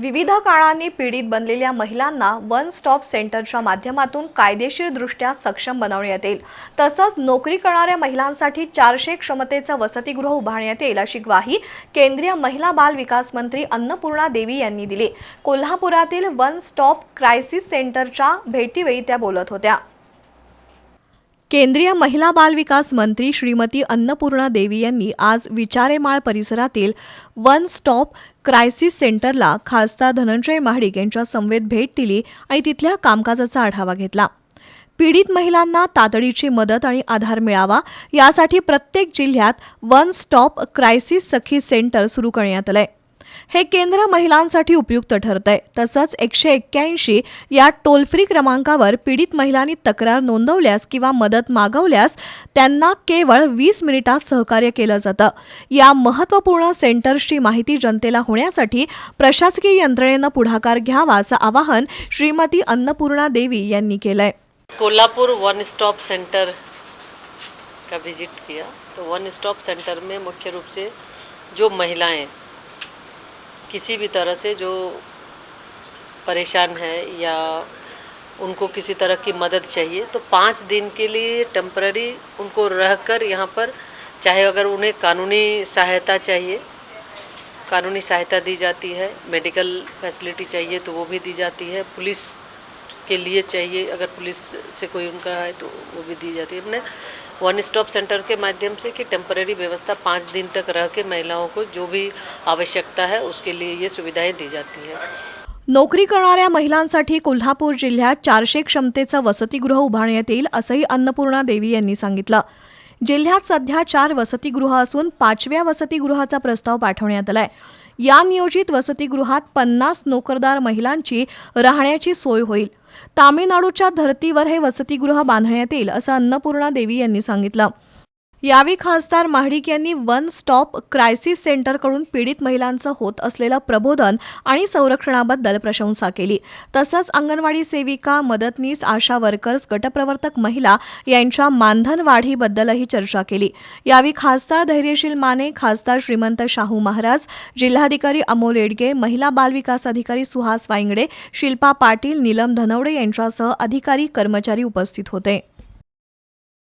विविध काळांनी पीडित बनलेल्या महिलांना वन स्टॉप सेंटरच्या माध्यमातून कायदेशीरदृष्ट्या सक्षम बनवण्यात येईल. तसंच नोकरी करणाऱ्या महिलांसाठी चारशे क्षमतेचं वसतिगृह उभारण्यात येईल अशी ग्वाही केंद्रीय महिला बाल विकास मंत्री अन्नपूर्णा देवी यांनी दिली. कोल्हापुरातील वन स्टॉप क्रायसिस सेंटरच्या भेटीवेळी त्या बोलत होत्या. केंद्रीय महिला बाल विकास मंत्री श्रीमती अन्नपूर्णा देवी यांनी आज विचारेमाळ परिसरातील वन स्टॉप क्रायसिस सेंटरला खासदार धनंजय महाडिक यांच्या समवेत भेट दिली आणि तिथल्या कामकाजाचा आढावा घेतला. पीडित महिलांना तातडीची मदत आणि आधार मिळावा यासाठी प्रत्येक जिल्ह्यात one stop crisis Sakhi centre सुरू करण्यात आहे हे केंद्र महिलांसाठी उपयुक्त ठरत आहे तसंच एकशे एक्क्याऐंशी या टोल फ्री क्रमांकावर पीडित महिलांनी तक्रार नोंदवल्यास किंवा मदत मागवल्यास त्यांना केवळ वीस मिनिटात सहकार्य केलं जातं. या महत्त्वपूर्ण सेंटर्सची माहिती जनतेला होण्यासाठी प्रशासकीय यंत्रणेनं पुढाकार घ्यावा असं आवाहन श्रीमती अन्नपूर्णा देवी यांनी केलंय. कोल्हापूर वन स्टॉप सेंटर का विजिट किया? तो वन स्टॉप सेंटर में मुख्य रूप से जो महिलाएं किसी भी तरह से जो परेशान है या उनको किसी तरह की मदद चाहिए तो पाँच दिन के लिए टेम्पररी उनको रहकर यहाँ पर, चाहे अगर उन्हें कानूनी सहायता चाहिए, कानूनी सहायता दी जाती है मेडिकल फैसिलिटी चाहिए तो वो भी दी जाती है, पुलिस के लिए चाहिए, अगर पुलिस से कोई उनका है तो वो भी दी जाती है। अपने वन स्टॉप सेंटर के माध्यम से कि टेंपररी व्यवस्था पाँच दिन तक रह के महिलाओं को जो भी आवश्यकता है उसके लिए ये सुविधाएं दी जाती है। नोकरी करणाऱ्या महिलांसाठी कोल्हापूर जिल्ह्यात चारशे क्षमतेचं वसतिगृह उभारण्यात येईल असंही अन्नपूर्णा देवी यांनी सांगितलं. जिल्ह्यात सध्या चार वसतिगृह असून पाचव्या वसतिगृहाचा प्रस्ताव पाठवण्यात आलाय. या नियोजित वसतिगृहात पन्नास नोकरदार महिलांची राहण्याची सोय होईल. तामिळनाडूच्या धर्तीवर हे वसतिगृह बांधण्यात येईल असं अन्नपूर्णा देवी यांनी सांगितलं. यावेळी खासदार महाडिक यांनी वन स्टॉप क्रायसिस सेंटरकडून पीडित महिलांचं होत असलेलं प्रबोधन आणि संरक्षणाबद्दल प्रशंसा केली. तसंच अंगणवाडी सेविका मदतनीस आशा वर्कर्स गटप्रवर्तक महिला यांच्या मानधन वाढीबद्दलही चर्चा केली. यावेळी खासदार धैर्यशील माने खासदार श्रीमंत शाहू महाराज जिल्हाधिकारी अमोल येडगे महिला बालविकास अधिकारी सुहास वाईंगडे शिल्पा पाटील नीलम धनवडे यांच्यासह अधिकारी कर्मचारी उपस्थित होते.